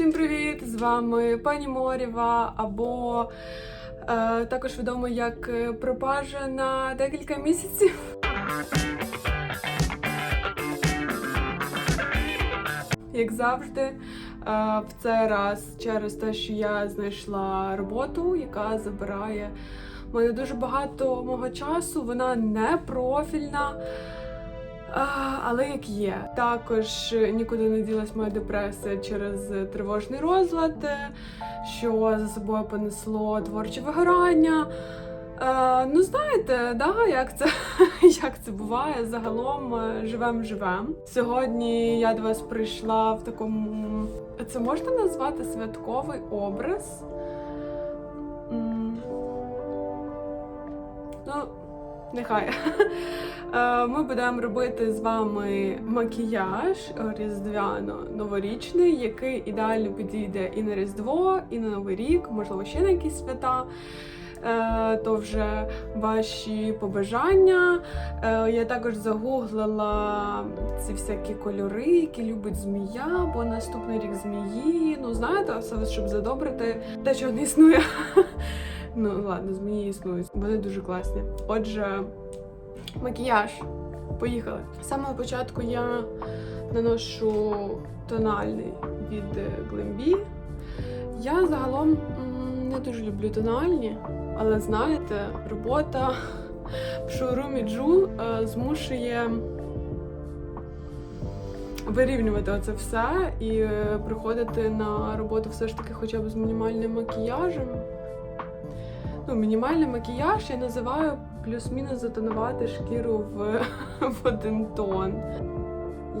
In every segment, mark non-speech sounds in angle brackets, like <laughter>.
Всім привіт! З вами пані Морєва, або е, також відомо як е, пропажа на декілька місяців. Як завжди, е, в цей раз через те, що я знайшла роботу, яка забирає мене дуже багато мого часу, вона не профільна. А, Але як є, також нікуди не ділась моя депресія через тривожний розлад, е, що за собою понесло творче вигорання. Е, ну, знаєте, да, як це <laughs> як це буває, загалом е, живем живем. Сьогодні я до вас прийшла в такому. Це можна назвати святковий образ? Ну, нехай. <laughs> Е, Ми будемо робити з вами макіяж різдвяно-новорічний, який ідеально підійде і на Різдво, і на Новий рік, можливо, ще на якісь свята. Е, То вже ваші побажання. Е, Я також загуглила ці всякі кольори, які любить змія, бо наступний рік змії. Ну, знаєте, все, щоб задобрити те, чого не існує. <laughs> Ну, ладно, змії існують. Вони дуже класні. Отже, макіяж. Поїхали. З самого початку я наношу тональний від Glambi. Я загалом не дуже люблю тональні, але знаєте, робота в шоурумі Джул е, змушує вирівнювати оце все і е, приходити на роботу все ж таки хоча б з мінімальним макіяжем. Ну, мінімальний макіяж я називаю плюс-мінус затонувати шкіру в, <laughs> в один тон.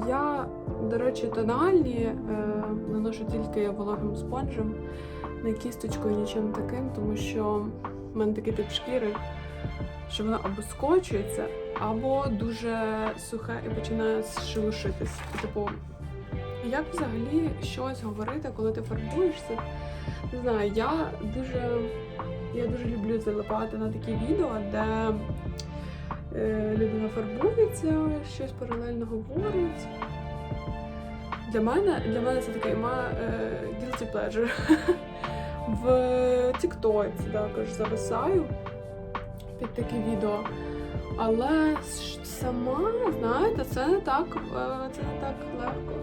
Я, до речі, тональні е, наношу тільки вологим спонжем, не кісточкою, нічим таким, тому що в мене такий тип шкіри, що воно або скочується, або дуже сухе і починає шелушитись. Типу, як взагалі щось говорити, коли ти фарбуєшся? Не знаю, я дуже я дуже люблю залипати на такі відео, де е, людина фарбується, щось паралельно говорить. Для мене, для мене це такий ма, е, guilty pleasure. <laughs> В TikTok також зависаю під такі відео. Але сама, знаєте, це не так, е, це не так легко,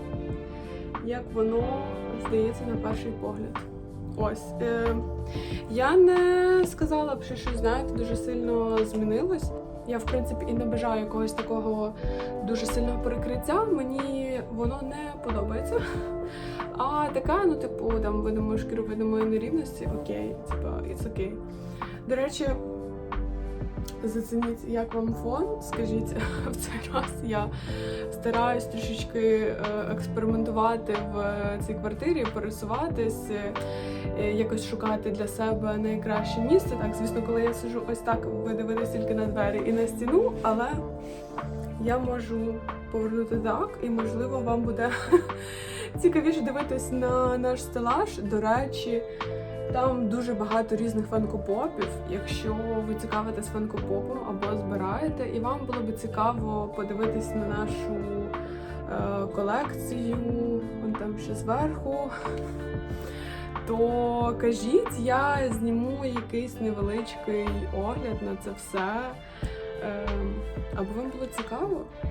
як воно здається на перший погляд. Ось. Е, я не сказала б, що щось, знаєте, дуже сильно змінилось. Я, в принципі, і не бажаю якогось такого дуже сильного перекриття. Мені воно не подобається. А така, ну, типу, там видимо шкіру видимо нерівності, окей, типа, it's окей. До речі, зацініть, як вам фон. Скажіть, <laughs> в цей раз я стараюсь трішечки е, експериментувати в цій квартирі, пересуватись, е, якось шукати для себе найкраще місце. Так, звісно, коли я сижу ось так, ви дивитесь тільки на двері і на стіну, але я можу повернути так, і можливо вам буде <laughs> цікавіше дивитись на наш стелаж. До речі. Там дуже багато різних фанкопопів. Якщо ви цікавитесь фанкопопом або збираєте, і вам було б цікаво подивитись на нашу е, колекцію, вон там ще зверху, то кажіть, я зніму якийсь невеличкий огляд на це все. Е, або вам було цікаво? Е,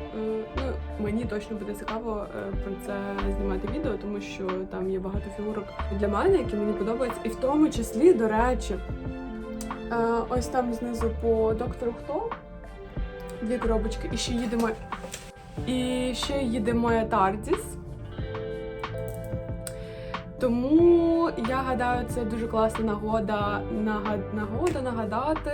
ну, мені точно буде цікаво е, про це знімати відео, тому що там є багато фігурок для мене, які мені подобаються, і в тому числі, до речі, е, ось там знизу по доктору Хто дві коробочки, і ще їде моя і ще їде моя Тардіс. Тому я гадаю, це дуже класна нагода, нагода нагадати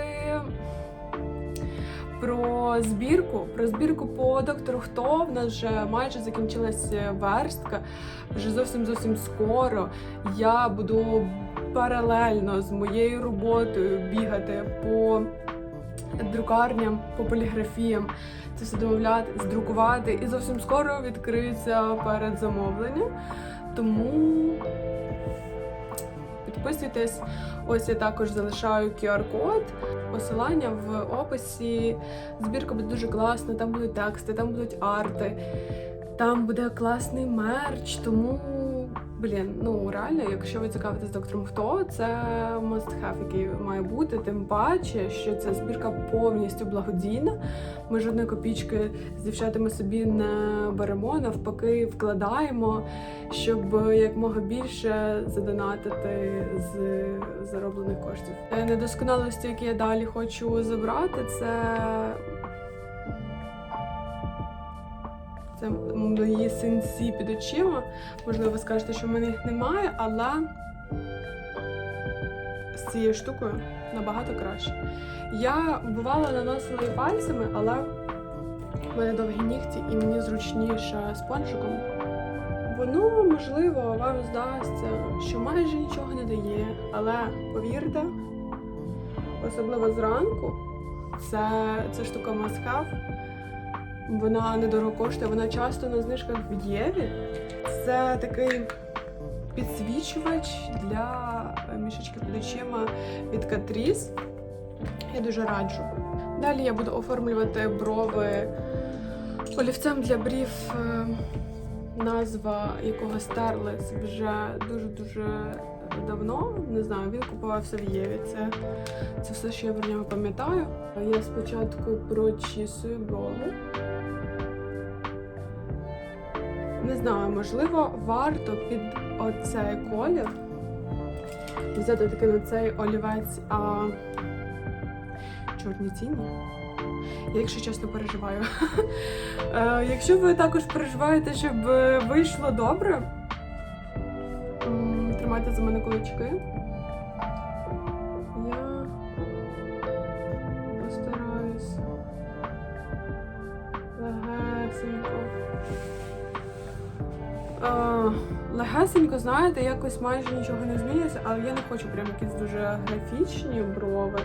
про збірку. Про збірку по доктору Хто. В нас вже майже закінчилась верстка. Вже зовсім зовсім скоро я буду паралельно з моєю роботою бігати по друкарням, по поліграфіям. Це все домовляти, здрукувати. І зовсім скоро відкриється передзамовлення. Тому підписуйтесь. Ось я також залишаю QR-код, посилання в описі. Збірка буде дуже класна, там будуть тексти, там будуть арти, там буде класний мерч, тому Блін, ну реально, якщо ви цікавитесь доктором хто, це must have, який має бути. Тим паче, що ця збірка повністю благодійна. Ми жодної копійки з дівчатами собі не беремо, навпаки, вкладаємо, щоб якмога більше задонатити з зароблених коштів. Е, Недосконалості, які я далі хочу забрати, це. Це мої синці під очима. Можливо, ви скажете, що в мене їх немає, але з цією штукою набагато краще. Я бувала наносила пальцями, але в мене довгі нігті і мені зручніше спонжиком. Воно, можливо, вам здасться, що майже нічого не дає, але повірте, особливо зранку, це, це штука have. Вона недорого коштує, вона часто на знижках в Єві. Це такий підсвічувач для мішечки під очима від Catrice. Я дуже раджу. Далі я буду оформлювати брови олівцем для брів, е, назва якого стерлес вже дуже-дуже давно. Не знаю, він купувався в Єві. Це, це все, що я про нього пам'ятаю. Я спочатку прочісую брови. Не знаю, можливо, варто під оцей колір взяти таки на цей олівець а, чорні тіні. Я, якщо чесно, переживаю. <laughs> Е, Якщо ви також переживаєте, щоб вийшло добре, м, мене кулачки. Я постараюсь легесенько. Е, легесенько, знаєте, якось майже нічого не змінюється, але я не хочу прям якісь дуже графічні брови.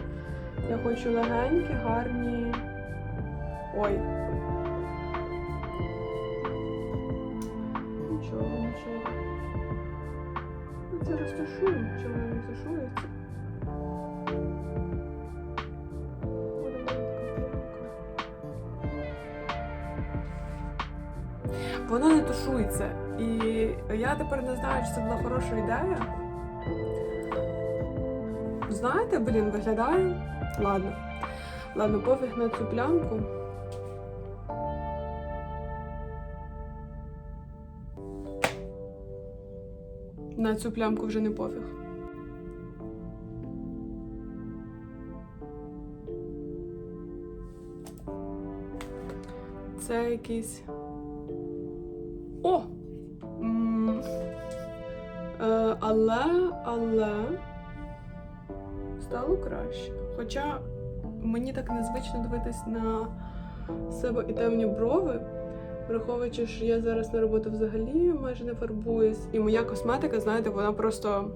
Я хочу легенькі, гарні. Ой. Нічого, нічого. Це розташую, чому не розташується. Воно не тушується. І я тепер не знаю, чи це була хороша ідея. Знаєте, блін, виглядає. Ладно. Ладно, пофіг на цю плямку. На цю плямку вже не пофіг. Це якийсь. О! Е, але, але стало краще. Хоча мені так незвично дивитись на себе і темні брови, враховуючи, що я зараз на роботу взагалі майже не фарбуюсь. І моя косметика, знаєте, вона просто,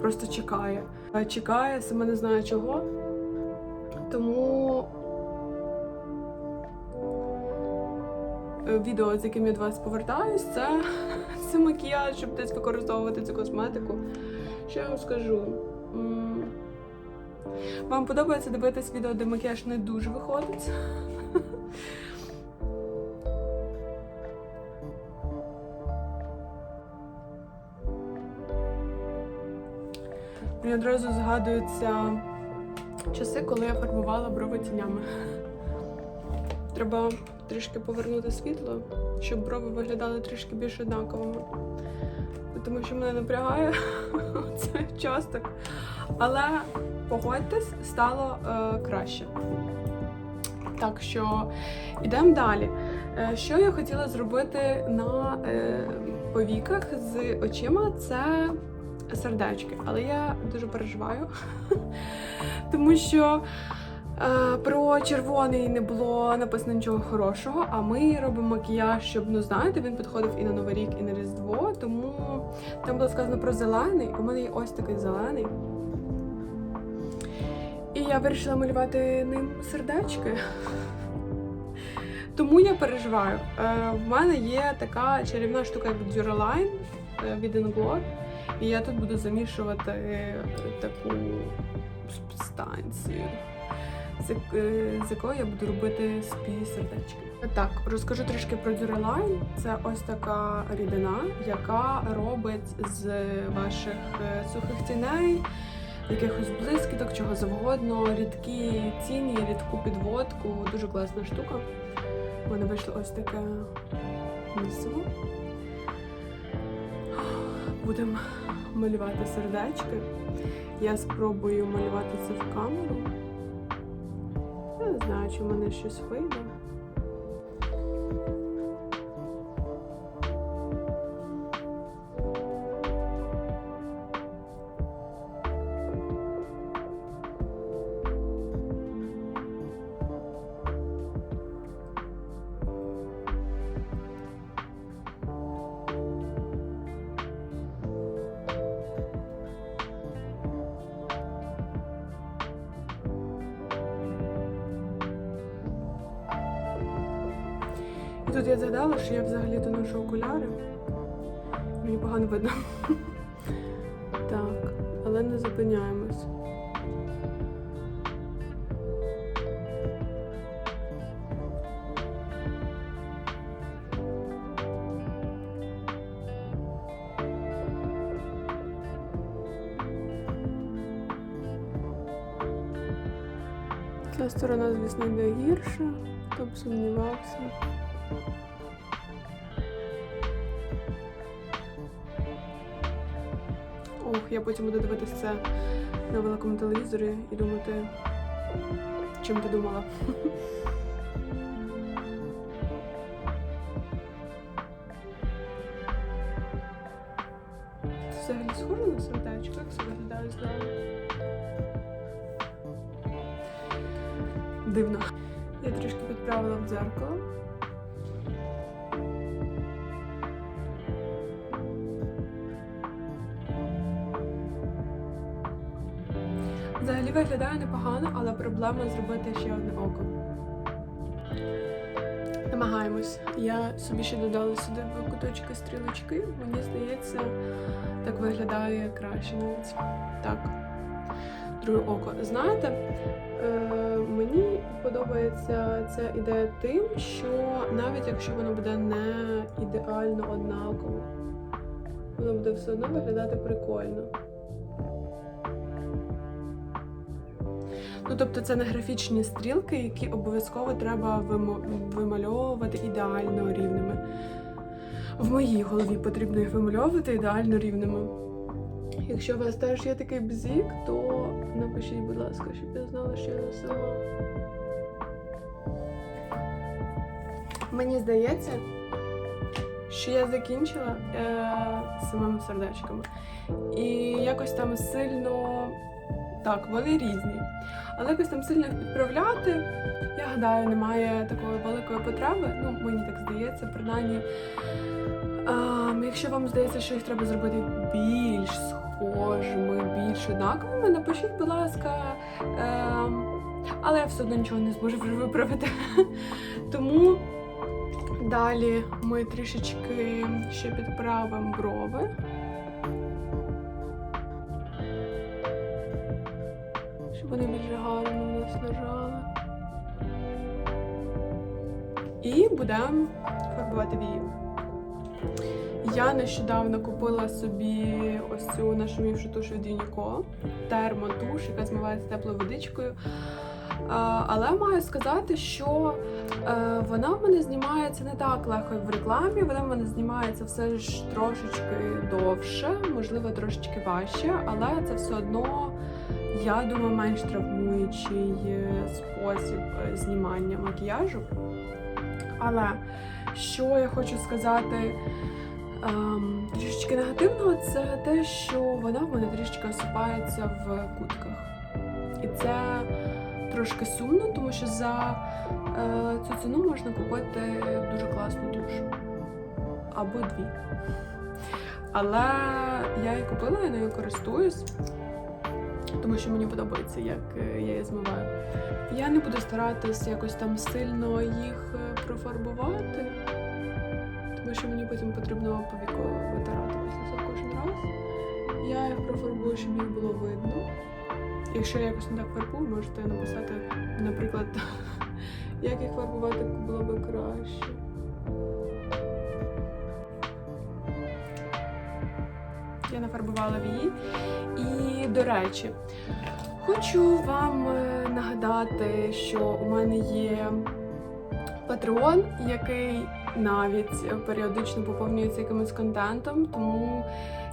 просто чекає. Чекає, сама не знаю чого. Тому е, відео, з яким я до вас повертаюсь, це, <laughs> це макіяж, щоб десь використовувати цю косметику. Що я вам скажу? Вам подобається дивитись відео, де макіяж не дуже виходить? <laughs> Одразу згадуються часи, коли я фарбувала брови тінями. Треба трішки повернути світло, щоб брови виглядали трішки більш однаковими. Тому що мене напрягає <laughs> цей участок. Але погодьтесь, стало е, краще. Так що йдемо далі. Е, що я хотіла зробити на е, повіках з очима, це сердечки. Але я дуже переживаю, <laughs> тому що е, про червоний не було написано нічого хорошого, а ми робимо макіяж, щоб, ну знаєте, він підходив і на Новий рік, і на Різдво. Тому там було сказано про зелений. У мене є ось такий зелений. І я вирішила малювати ним сердечки. <laughs> Тому я переживаю. Е, в мене є така чарівна штука, як Duraline е, від Inglot. І я тут буду замішувати е, таку субстанцію. е, з якої я буду робити спі сердечки. Так, розкажу трішки про Duraline. Це ось така рідина, яка робить з ваших е, сухих тіней, якихось блискіток, чого завгодно, рідкі тіні, рідку підводку. Дуже класна штука. У мене вийшло ось таке місиво. Будемо малювати сердечки. Я спробую малювати це в камеру. Я не знаю, чи в мене щось вийде. Тут я згадала, що я взагалі-то ношу окуляри. Мені погано видно. <laughs> Так, але не зупиняємось. Ця сторона, звісно, йде гірше, хто б сумнівався. Ох, я потім буду дивитися це на великому телевізорі і думати, чим ти думала. Це взагалі схоже на сердечко, як це виглядає здалеку? Дивно. Я трішки підправила в дзеркало. Виглядає непогано, але проблема зробити ще одне око. Намагаємось. Я собі ще додала сюди куточки стрілочки. Мені здається, так виглядає краще навіть. Так. Друге око. Знаєте, е, мені подобається ця ідея тим, що навіть якщо воно буде не ідеально однаково, воно буде все одно виглядати прикольно. Ну, тобто це не графічні стрілки, які обов'язково треба вимальовувати ідеально рівними. В моїй голові потрібно їх вимальовувати ідеально рівними. Якщо у вас теж є такий бзік, то напишіть, будь ласка, щоб я знала, що я сама. Мені здається, що я закінчила е, самими сердечками. І якось там сильно. Так, вони різні. Але якось там сильно їх підправляти, я гадаю, немає такої великої потреби. Ну, мені так здається, принаймні. А, якщо вам здається, що їх треба зробити більш схожими, більш однаковими, напишіть, будь ласка. Ем, але я все одно нічого не зможу вже виправити. <laughs> Тому далі ми трішечки ще підправимо брови. Вони більш гарно нас лежали. І будемо фарбувати вії. Я нещодавно купила собі ось цю нашумівшу туш від Юніко, термотуш, яка змивається теплою водичкою. Але маю сказати, що е, вона в мене знімається не так легко, як в рекламі. Вона в мене знімається все ж трошечки довше, можливо, трошечки важче, але це все одно, я думаю, менш травмуючий е, спосіб е, знімання макіяжу. Але що я хочу сказати ем, трішечки негативного, це те, що вона в мене трішечки осипається в кутках. І це трошки сумно, тому що за е, цю ціну можна купити дуже класну туш. Або дві. Але я її купила, я нею користуюсь, тому що мені подобається, як е, я її змиваю. Я не буду старатись якось там сильно їх е, профарбувати, тому що мені потім потрібно повіку витирати цього кожен раз. Я їх профарбую, щоб їх було видно. Якщо я якось не так фарбую, можете написати, наприклад, <laughs> як їх фарбувати було би краще. Я нафарбувала вії. І, до речі, хочу вам е, нагадати, що у мене є Patreon, який навіть періодично поповнюється якимось контентом. Тому,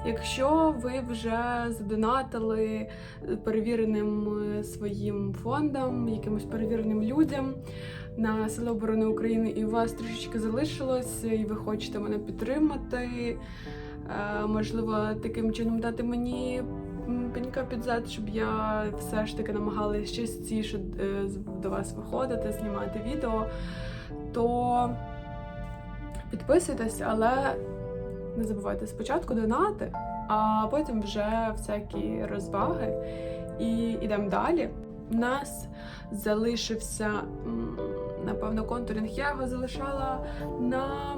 якщо ви вже задонатили перевіреним е, своїм фондам, якимось перевіреним людям на Сили оборони України, і у вас трішечки залишилось, і ви хочете мене підтримати. Можливо, таким чином дати мені пенька під зад, щоб я все ж таки намагалась частіше е, до вас виходити, знімати відео, то підписуйтесь, але не забувайте спочатку донати, а потім вже всякі розваги. І йдемо далі. У нас залишився, напевно, контуринг. Я його залишала на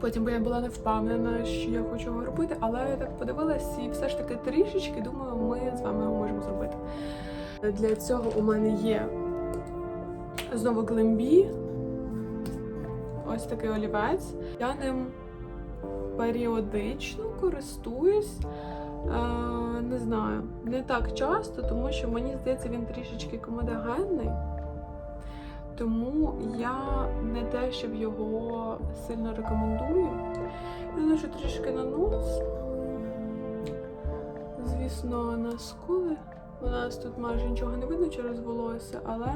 Потім бо я була не впевнена, що я хочу його робити, але я так подивилась і все ж таки трішечки думаю, ми з вами його можемо зробити. Для цього у мене є знову глембі. Ось такий олівець. Я ним періодично користуюсь. Е, не знаю, не так часто, тому що мені здається, він трішечки комедогенний. Тому я не те, щоб його сильно рекомендую. Я наношу трішки на нос. Звісно, на скули. У нас тут майже нічого не видно через волосся, але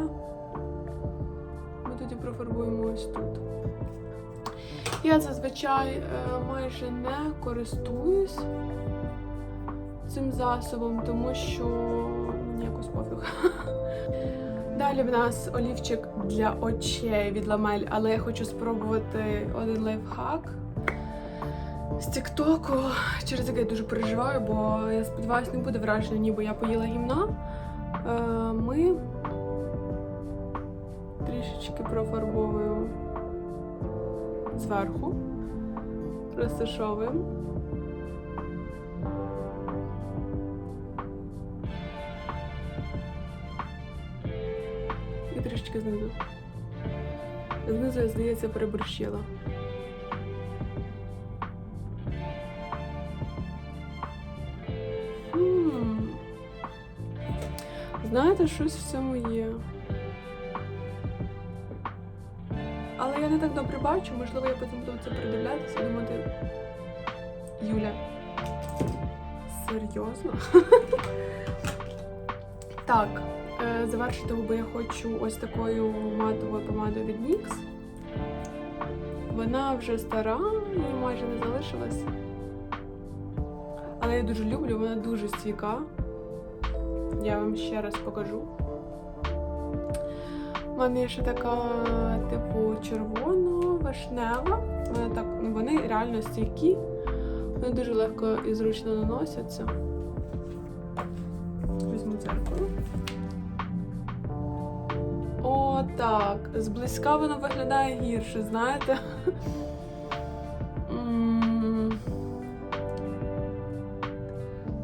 ми тоді профарбуємо ось тут. Я зазвичай е, майже не користуюсь цим засобом, тому що мені якось пофіг. <laughs> Далі в нас олівчик для очей від ламель, але я хочу спробувати один лайфхак з Тіктоку, через який я дуже переживаю, бо я сподіваюся, не буде враження, ніби я поїла гімна. Е, Ми трішечки профарбовуємо зверху, розташовуємо. Трішечки знизу. Знизу, здається, переборщила. Знаєте, щось в цьому є. Але я не так добре бачу, можливо, я потім буду це передивлятися і думати. Юля. Серйозно? <laughs> так, завершити губи я хочу ось такою матовою помадою від NYX. Вона вже стара, її майже не залишилась. Але я дуже люблю, вона дуже стійка. Я вам ще раз покажу. У мене є ще така, типу, червоно-вишнева. Вони так, ну, вони реально стійкі. Вони дуже легко і зручно наносяться. Так. Зблизька воно виглядає гірше, знаєте?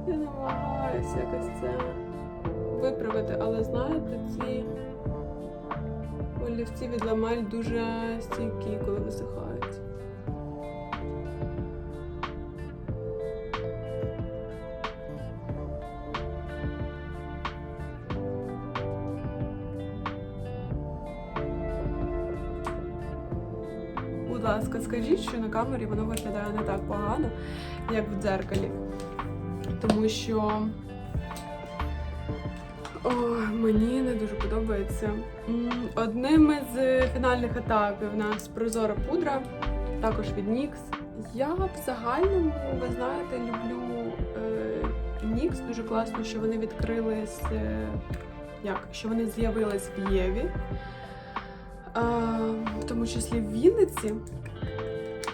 Я намагаюся якось це виправити, але знаєте, ці олівці від ламель дуже стійкі, коли висихають. Ласка, скажіть, що на камері воно виглядає не так погано, як в дзеркалі. Тому що о, мені не дуже подобається. Одним із фінальних етапів у нас прозора пудра, також від NYX. Я в загальному, ви знаєте, люблю е, NYX. Дуже класно, що вони відкрились, е, як, що вони з'явились в Єві. В тому числі в Вінниці,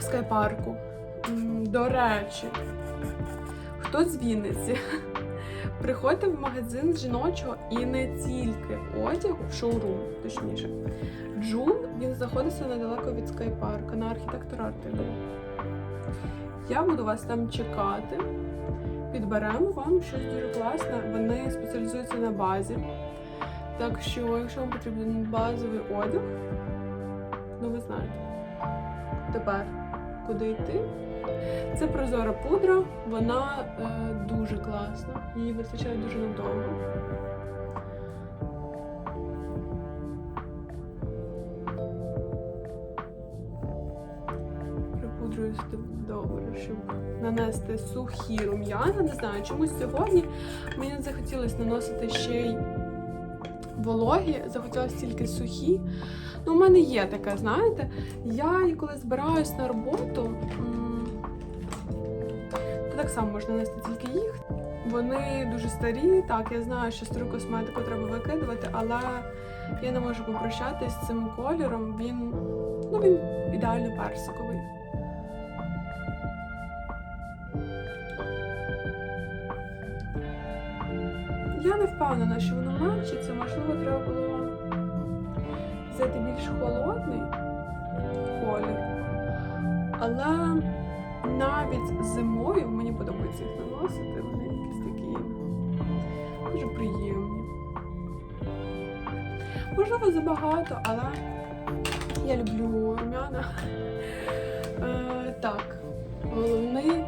в скайпарку. До речі, хто з Вінниці? Приходьте в магазин жіночого і не тільки одягу, в шоурум, точніше. Джун він знаходиться недалеко від скайпарка на архітектора Артемова. Я буду вас там чекати. підберемо вам щось дуже класне. Вони спеціалізуються на базі. Так що, якщо вам потрібен базовий одяг, ну ви знаєте. Тепер куди йти? Це прозора пудра, вона е, дуже класна, її вистачає дуже надовго. Припудрююсь добре, щоб нанести сухі рум'яна. Не знаю, чомусь сьогодні мені захотілося наносити ще й вологі, захотілося тільки сухі. Ну, у мене є таке, знаєте, я коли збираюсь на роботу, то так само можна нести тільки їх. Вони дуже старі. Так, я знаю, що стару косметику треба викидувати, але я не можу попрощатись з цим кольором. Він, ну, він ідеально персиковий. Я не впевнена, що воно мачиться, можливо, треба було взяти більш холодний колір. Але навіть зимою мені подобається їх наносити, вони якісь такі дуже приємні. Можливо, забагато, але я люблю рум'яна. Е, так, головний,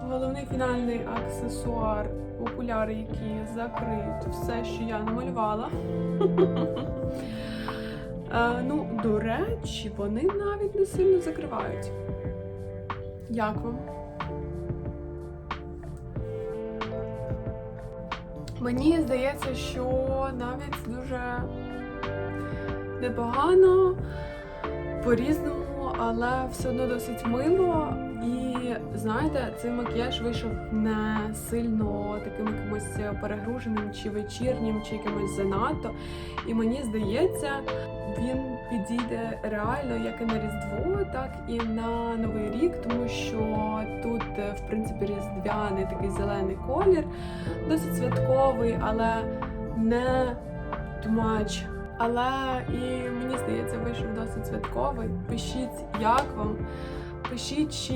головний фінальний аксесуар окуляри, які закриють все, що я намалювала. <laughs> Е, ну, до речі, вони навіть не сильно закривають. Як вам? Мені здається, що навіть дуже непогано, по-різному, але все одно досить мило. Знаєте, цей макіяж вийшов не сильно таким якимось перегруженим, чи вечірнім, чи якимось занадто. І мені здається, він підійде реально як і на Різдво, так і на Новий рік, тому що тут, в принципі, різдвяний такий зелений колір, досить святковий, але не much. Але і мені здається, вийшов досить святковий. Пишіть, як вам. Пишіть, чи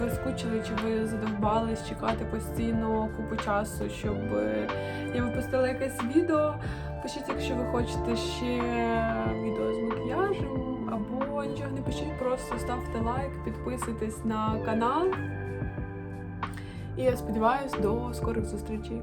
ви скучили, чи ви задовбались чекати постійно купу часу, щоб е, я випустила якесь відео. Пишіть, якщо ви хочете ще відео з макіяжем, або нічого не пишіть, просто ставте лайк, підписуйтесь на канал. І я сподіваюся, до скорих зустрічей.